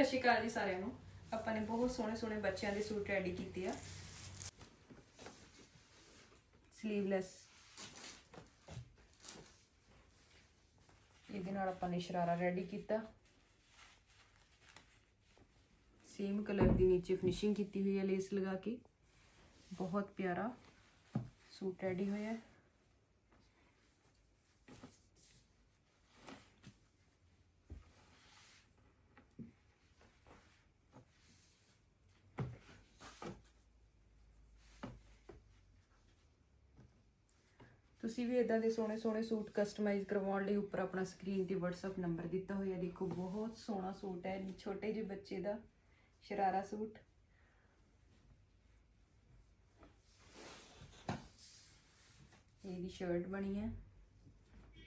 ਸਤਿ ਸ਼੍ਰੀ ਅਕਾਲ ਜੀ ਸਾਰਿਆਂ ਨੂੰ। ਆਪਾਂ ਨੇ ਬਹੁਤ ਸੋਹਣੇ ਸੋਹਣੇ ਬੱਚਿਆਂ ਦੇ ਸੂਟ ਰੈਡੀ ਕੀਤੇ ਆ। ਸਲੀਵਲੈਸ ਇਹਦੇ ਨਾਲ ਆਪਾਂ ਨੇ ਸ਼ਰਾਰਾ ਰੈਡੀ ਕੀਤਾ। ਸੇਮ ਕਲਰ ਦੀ ਨੀਚੇ ਫਿਨਿਸ਼ਿੰਗ ਕੀਤੀ ਹੋਈ ਹੈ ਲੇਸ ਲਗਾ ਕੇ। ਬਹੁਤ ਪਿਆਰਾ ਸੂਟ ਰੈਡੀ ਹੋਇਆ। ਹੈ ਤੁਸੀਂ ਵੀ ਇਦਾਂ ਦੇ ਸੋਹਣੇ ਸੋਹਣੇ ਸੂਟ ਕਸਟਮਾਈਜ਼ ਕਰਵਾਉਣ ਲਈ ਉੱਪਰ ਆਪਣਾ ਸਕਰੀਨ ਤੇ WhatsApp ਨੰਬਰ ਦਿੱਤਾ ਹੋਇਆ। ਦੇਖੋ, ਬਹੁਤ ਸੋਹਣਾ ਸੂਟ ਹੈ। ਛੋਟੇ ਜਿਹੇ ਬੱਚੇ ਦਾ ਸ਼ਰਾਰਾ ਸੂਟ। ਇਹਦੀ ਸ਼ਰਟ ਬਣੀ ਹੈ।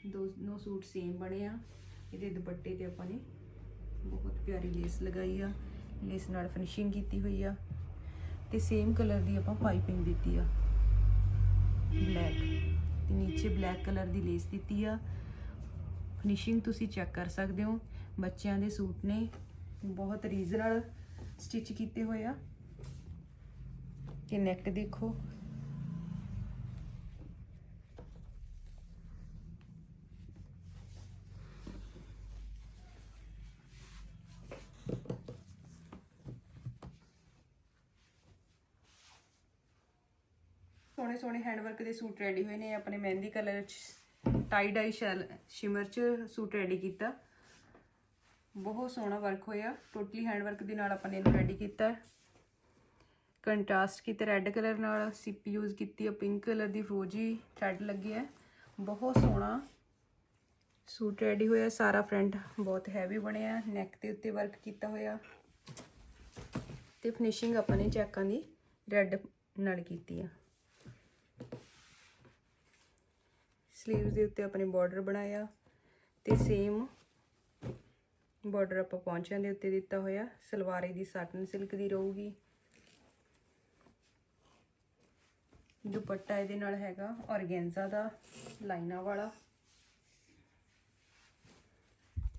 ਦੋਨੋਂ ਸੂਟ ਸੇਮ ਬਣੇ ਆ। ਇਹਦੇ ਦੁਪੱਟੇ ਤੇ ਆਪਾਂ ਨੇ ਬਹੁਤ ਪਿਆਰੀ ਲੇਸ ਲਗਾਈ ਆ। ਲੇਸ ਨਾਲ ਫਿਨਿਸ਼ਿੰਗ ਕੀਤੀ ਹੋਈ ਆ। ਤੇ ਸੇਮ ਕਲਰ ਦੀ ਆਪਾਂ ਪਾਈਪਿੰਗ ਦਿੱਤੀ ਆ। ਬਲੈਕ ਤੇ ਨੀਚੇ ਬਲੈਕ ਕਲਰ ਦੀ ਲੇਸ ਦਿੱਤੀ ਆ। ਫਿਨਿਸ਼ਿੰਗ ਤੁਸੀਂ ਚੈੱਕ ਕਰ ਸਕਦੇ ਹੋ। ਬੱਚਿਆਂ ਦੇ ਸੂਟ ਨੇ ਬਹੁਤ ਰੀਜ਼ਨਲ ਸਟਿਚ ਕੀਤੇ ਹੋਏ ਆ। ਤੇ ਨੈਕ ਦੇਖੋ। ਸੋਹਣੇ ਸੋਹਣੇ ਹੈਂਡਵਰਕ ਦੇ ਸੂਟ ਰੈਡੀ ਹੋਏ ਨੇ। ਆਪਣੇ ਮਹਿੰਦੀ ਕਲਰ ਚ ਟਾਈ ਡਾਈ ਸ਼ੈਲ ਸ਼ਿਮਰ ਚ ਸੂਟ ਰੈਡੀ ਕੀਤਾ। ਬਹੁਤ ਸੋਹਣਾ ਵਰਕ ਹੋਇਆ। ਟੋਟਲੀ ਹੈਂਡਵਰਕ ਦੇ ਨਾਲ ਆਪਾਂ ਨੇ ਇਹਨੂੰ ਰੈਡੀ ਕੀਤਾ। ਹੈ ਕੰਟਰਾਸਟ ਕੀਤਾ ਰੈੱਡ ਕਲਰ ਨਾਲ ਸਿਪ ਯੂਜ਼ ਕੀਤੀ ਹੈ ਪਿੰਕ ਕਲਰ ਦੀ ਫਰੋਜੀ ਥ੍ਰੈਡ ਲੱਗੀ ਹੈ। ਬਹੁਤ ਸੋਹਣਾ ਸੂਟ ਰੈਡੀ ਹੋਇਆ। ਸਾਰਾ ਫਰੰਟ ਬਹੁਤ ਹੈਵੀ ਬਣਿਆ। ਨੈਕ ਦੇ ਉੱਤੇ ਵਰਕ ਕੀਤਾ ਹੋਇਆ। ਤੇ ਫਿਨਿਸ਼ਿੰਗ ਆਪਾਂ ਨੇ ਚੈਕਾਂ ਦੀ ਰੈੱਡ ਨਾਲ ਕੀਤੀ ਆ। ਸਲੀਵਸ ਦੇ ਉੱਤੇ ਆਪਣੇ ਬਾਰਡਰ ਬਣਾਇਆ ਤੇ ਸੇਮ ਬਾਰਡਰ ਆਪਾਂ ਪੌਂਚਿਆਂ ਦੇ ਉੱਤੇ ਦਿੱਤਾ ਹੋਇਆ। ਸਲਵਾਰ ਦੀ ਸਾਟਨ ਸਿਲਕ ਦੀ ਰਹੂਗੀ। ਦੁਪੱਟਾ ਇਹਦੇ ਨਾਲ ਹੈਗਾ ਔਰਗੈਂਜ਼ਾ ਦਾ ਲਾਈਨਾਂ ਵਾਲਾ।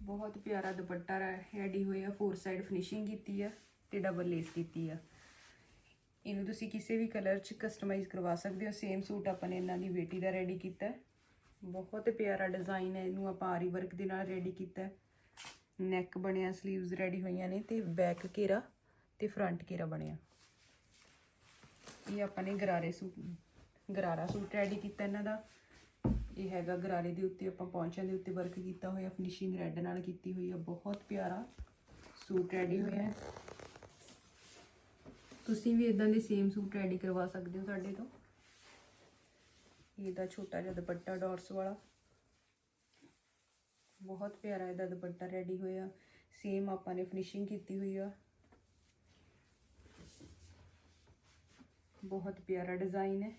ਬਹੁਤ ਪਿਆਰਾ ਦੁਪੱਟਾ ਰੈਡੀ ਹੋਇਆ ਫੋਰ ਸਾਈਡ ਫਿਨਿਸ਼ਿੰਗ ਕੀਤੀ ਆ ਤੇ ਡਬਲ ਲੇਸ ਕੀਤੀ ਆ। ਇਹਨੂੰ ਤੁਸੀਂ ਕਿਸੇ ਵੀ ਕਲਰ 'ਚ ਕਸਟਮਾਈਜ਼ ਕਰਵਾ ਸਕਦੇ ਹੋ। ਸੇਮ ਸੂਟ ਆਪਾਂ ਨੇ ਇਹਨਾਂ ਦੀ ਬੇਟੀ ਦਾ ਰੈਡੀ ਕੀਤਾ। ਬਹੁਤ ਪਿਆਰਾ ਡਿਜ਼ਾਈਨ ਹੈ, ਇਹਨੂੰ ਆਪਾਂ ਆਰੀ ਵਰਕ ਦੇ ਨਾਲ ਰੈਡੀ ਕੀਤਾ ਨੈਕ ਬਣਿਆ 슬ੀਵਸ ਰੈਡੀ ਹੋਈਆਂ ਨੇ ਤੇ ਬੈਕ ਘੇਰਾ ਤੇ ਫਰੰਟ ਘੇਰਾ ਬਣਿਆ। ਇਹ ਆਪਾਂ ਨੇ ਗਰਾਰੇ ਸੂਟ, ਗਰਾਰਾ ਸੂਟ ਰੈਡੀ ਕੀਤਾ ਇਹਨਾਂ ਦਾ। ਇਹ ਹੈਗਾ ਗਰਾਰੇ ਦੇ ਉੱਤੇ ਆਪਾਂ ਪੌਂਚਿਆਂ ਦੇ ਉੱਤੇ ਵਰਕ ਕੀਤਾ ਹੋਇਆ ਫਿਨਿਸ਼ਿੰਗ ਰੈੱਡ ਨਾਲ ਕੀਤੀ ਹੋਈ ਹੈ ਬਹੁਤ ਪਿਆਰਾ ਸੂਟ ਰੈਡੀ ਹੋਇਆ ਹੈ। ਤੁਸੀਂ ਵੀ ਇਦਾਂ ਦੇ ਸੇਮ ਸੂਟ ਰੈਡੀ ਕਰਵਾ ਸਕਦੇ ਹੋ ਸਾਡੇ ਤੋਂ। ਇਹਦਾ ਛੋਟਾ ਜਿਹਾ ਦੁਪੱਟਾ ਡਾਟਸ ਵਾਲਾ। ਬਹੁਤ ਪਿਆਰਾ ਇਹਦਾ ਦੁਪੱਟਾ ਰੈਡੀ ਹੋਇਆ। ਸੇਮ ਆਪਾਂ ਨੇ ਫਿਨਿਸ਼ਿੰਗ ਕੀਤੀ ਹੋਈ ਆ। ਬਹੁਤ ਪਿਆਰਾ ਡਿਜ਼ਾਈਨ ਹੈ।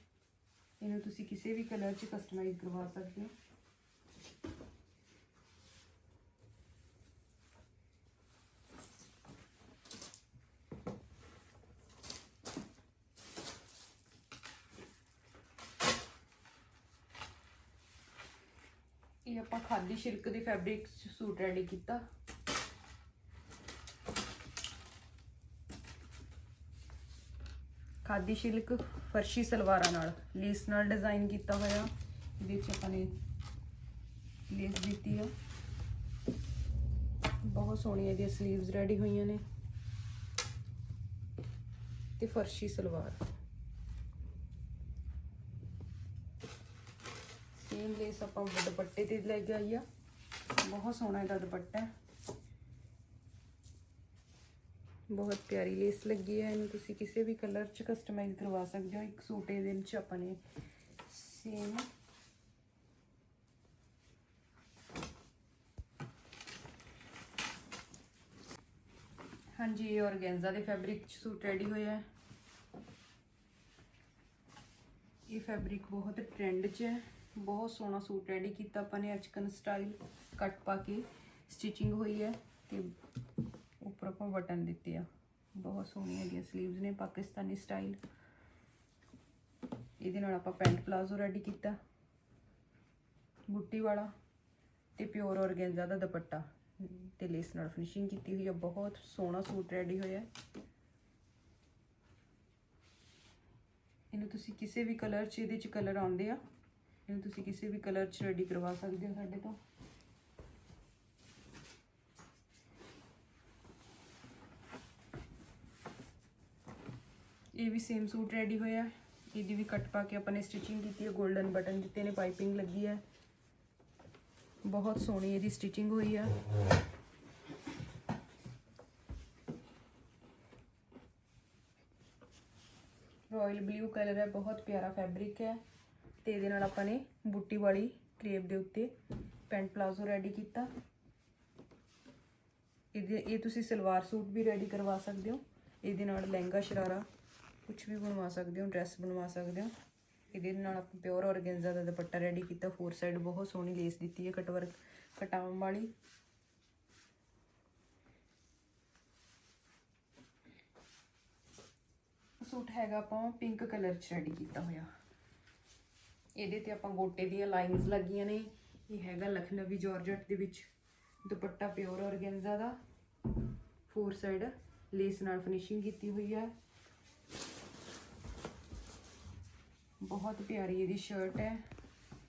ਇਹਨੂੰ ਤੁਸੀਂ ਕਿਸੇ ਵੀ ਕਲਰ 'ਚ ਕਸਟਮਾਈਜ਼ ਕਰਵਾ ਸਕਦੇ ਹੋ। ਇਹ ਆਪਾਂ ਖਾਦੀ ਸ਼ਿਲਕ ਦੇ ਫੈਬਰਿਕ ਸੂਟ ਰੈਡੀ ਕੀਤਾ। ਖਾਦੀ ਸ਼ਿਲਕ ਫਰਸ਼ੀ ਸਲਵਾਰਾਂ ਨਾਲ ਲੇਸ ਨਾਲ ਡਿਜ਼ਾਈਨ ਕੀਤਾ ਹੋਇਆ। ਇਹਦੇ ਵਿੱਚ ਆਪਾਂ ਨੇ ਲੇਸ ਦਿੱਤੀ ਆ। ਬਹੁਤ ਸੋਹਣੀਆਂ ਇਹਦੀਆਂ 슬ੀਵਸ ਰੈਡੀ ਹੋਈਆਂ ਨੇ। ਤੇ ਫਰਸ਼ੀ ਸਲਵਾਰ। ਸੇਮ ਲੇਸ ਆਪਾਂ ਦੁਪੱਟੇ ਤੇ ਲੈ ਕੇ ਆਈ ਆ। ਬਹੁਤ ਸੋਹਣਾ ਇਹਦਾ ਦੁਪੱਟਾ ਹੈ। ਬਹੁਤ ਪਿਆਰੀ ਲੇਸ ਲੱਗੀ ਹੈ ਇਹਨੂੰ ਤੁਸੀਂ ਕਿਸੇ ਵੀ ਕਲਰ 'ਚ ਕਸਟਮਾਈਜ਼ ਕਰਵਾ ਸਕਦੇ ਹੋ। ਇੱਕ ਸੂਟ ਇਹਦੇ ਵਿੱਚ ਆਪਾਂ ਨੇ ਸੇਮ ਹਾਂਜੀ, ਇਹ ਔਰਗੈਂਜ਼ਾ ਦੇ ਫੈਬਰਿਕ 'ਚ ਸੂਟ ਰੈਡੀ ਹੋਇਆ ਹੈ। ਇਹ ਫੈਬਰਿਕ ਬਹੁਤ ਟ੍ਰੈਂਡ 'ਚ ਹੈ। ਬਹੁਤ ਸੋਹਣਾ ਸੂਟ ਰੈਡੀ ਕੀਤਾ ਆਪਾਂ ਨੇ, ਅਚਕਨ ਸਟਾਈਲ ਕੱਟ ਪਾ ਕੇ ਸਟਿਚਿੰਗ ਹੋਈ ਹੈ ਤੇ ਉੱਪਰ ਆਪਾਂ ਬਟਨ ਦਿੱਤੇ ਆ। ਬਹੁਤ ਸੋਹਣੀਆਂ ਇਹਦੀਆਂ 슬ੀਵਸ ਨੇ, ਪਾਕਿਸਤਾਨੀ ਸਟਾਈਲ ਇਹਦੇ ਨਾਲ ਆਪਾਂ ਪੈਂਟ ਪਲਾਜ਼ੋ ਰੈਡੀ ਕੀਤਾ ਬੁੱਟੀ ਵਾਲਾ ਤੇ ਪਿਓਰ ਔਰਗੈਂਜ਼ਾ ਦਾ ਦੁਪੱਟਾ ਤੇ ਲੇਸ ਨਾਲ ਫਿਨਿਸ਼ਿੰਗ ਕੀਤੀ ਹੋਈ ਆ। ਬਹੁਤ ਸੋਹਣਾ ਸੂਟ ਰੈਡੀ ਹੋਇਆ ਇਹਨੂੰ ਤੁਸੀਂ ਕਿਸੇ ਵੀ ਕਲਰ 'ਚ, ਇਹਦੇ 'ਚ ਕਲਰ ਆਉਂਦੇ ਆ। ਇਹਨੂੰ ਤੁਸੀਂ ਕਿਸੇ ਵੀ ਕਲਰ 'ਚ ਰੈਡੀ ਕਰਵਾ ਸਕਦੇ ਹੋ ਸਾਡੇ ਤੋਂ। ਇਹ ਵੀ ਸੇਮ ਸੂਟ ਰੈਡੀ ਹੋਇਆ ਹੈ। ਇਹਦੀ ਵੀ ਕੱਟ ਪਾ ਕੇ ਆਪਾਂ ਨੇ ਸਟਿਚਿੰਗ ਕੀਤੀ ਹੈ। 골ਡਨ ਬਟਨ ਦਿੱਤੇ ਨੇ ਪਾਈਪਿੰਗ ਲੱਗੀ ਹੈ। ਬਹੁਤ ਸੋਹਣੀ ਇਹਦੀ ਸਟਿਚਿੰਗ ਹੋਈ ਆ। ਰਾਇਲ ਬਲੂ ਕਲਰ ਹੈ। ਬਹੁਤ ਪਿਆਰਾ ਫੈਬਰਿਕ ਹੈ। ਤੇ ਇਹਦੇ ਨਾਲ ਆਪਾਂ ਨੇ ਬੁੱਟੀ ਵਾਲੀ ਕ੍ਰੇਪ ਦੇ ਉੱਤੇ ਪੈਂਟ ਪਲਾਜ਼ੋ ਰੈਡੀ ਕੀਤਾ। ਇਹਦੇ, ਇਹ ਤੁਸੀਂ ਸਲਵਾਰ ਸੂਟ ਵੀ ਰੈਡੀ ਕਰਵਾ ਸਕਦੇ ਹੋ। ਇਹਦੇ ਨਾਲ ਲਹਿੰਗਾ, ਸ਼ਰਾਰਾ ਕੁਝ ਵੀ ਬਣਵਾ ਸਕਦੇ ਹੋ ਡਰੈਸ ਬਣਵਾ ਸਕਦੇ ਹੋ। ਇਹਦੇ ਨਾਲ ਆਪਾਂ ਪਿਓਰ ਔਰਗੈਂਜ਼ਾ ਦਾ ਦੁਪੱਟਾ ਰੈਡੀ ਕੀਤਾ। ਫੋਰ ਸਾਈਡ ਬਹੁਤ ਸੋਹਣੀ ਲੇਸ ਦਿੱਤੀ ਹੈ ਕਟਵਰਕ ਕਟਾਉਣ ਵਾਲੀ। ਸੂਟ ਹੈਗਾ ਆਪਾਂ ਪਿੰਕ ਕਲਰ ਚ ਰੈਡੀ ਕੀਤਾ ਹੋਇਆ। ਇਹਦੇ ਤੇ ਆਪਾਂ ਗੋਟੇ ਦੀਆਂ ਲਾਈਨਸ ਲੱਗੀਆਂ ਨੇ। ਇਹ ਹੈਗਾ ਲਖਨਵੀ ਜਾਰਜਟ ਦੇ ਵਿੱਚ। ਦੁਪੱਟਾ ਪਿਓਰ ਔਰਗੈਂਜ਼ਾ ਦਾ। ਫੋਰ ਸਾਈਡ ਲੇਸ ਨਾਲ ਫਿਨਿਸ਼ਿੰਗ ਕੀਤੀ ਹੋਈ ਹੈ। ਬਹੁਤ ਪਿਆਰੀ ਇਹਦੀ ਸ਼ਰਟ ਹੈ।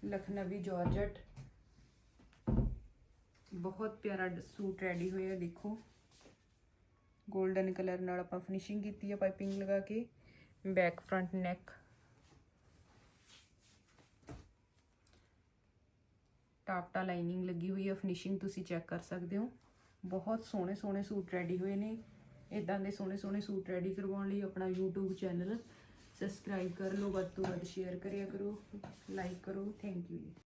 ਲਖਨਵੀ ਜਾਰਜਟ ਬਹੁਤ ਪਿਆਰਾ ਸੂਟ ਰੈਡੀ ਹੋਇਆ, ਦੇਖੋ। 골ਡਨ ਕਲਰ ਨਾਲ ਆਪਾਂ ਫਿਨਿਸ਼ਿੰਗ ਕੀਤੀ ਹੈ ਪਾਈਪਿੰਗ ਲਗਾ ਕੇ। ਬੈਕ ਫਰੰਟ ਨੈਕ ਟਾਪਟਾ ਲਾਈਨਿੰਗ ਲੱਗੀ ਹੋਈ ਹੈ ਫਿਨਿਸ਼ਿੰਗ ਤੁਸੀਂ ਚੈੱਕ ਕਰ ਸਕਦੇ ਹੋ। ਬਹੁਤ ਸੋਹਣੇ ਸੋਹਣੇ ਸੂਟ ਰੈਡੀ ਹੋਏ ਨੇ। ਇਦਾਂ ਦੇ ਸੋਹਣੇ ਸੋਹਣੇ ਸੂਟ ਰੈਡੀ ਕਰਵਾਉਣ ਲਈ ਆਪਣਾ YouTube ਚੈਨਲ ਸਬਸਕ੍ਰਾਈਬ ਕਰ ਲਓ। ਵੱਧ ਤੋਂ ਵੱਧ ਸ਼ੇਅਰ ਕਰਿਆ ਕਰੋ। ਲਾਈਕ ਕਰੋ। Thank you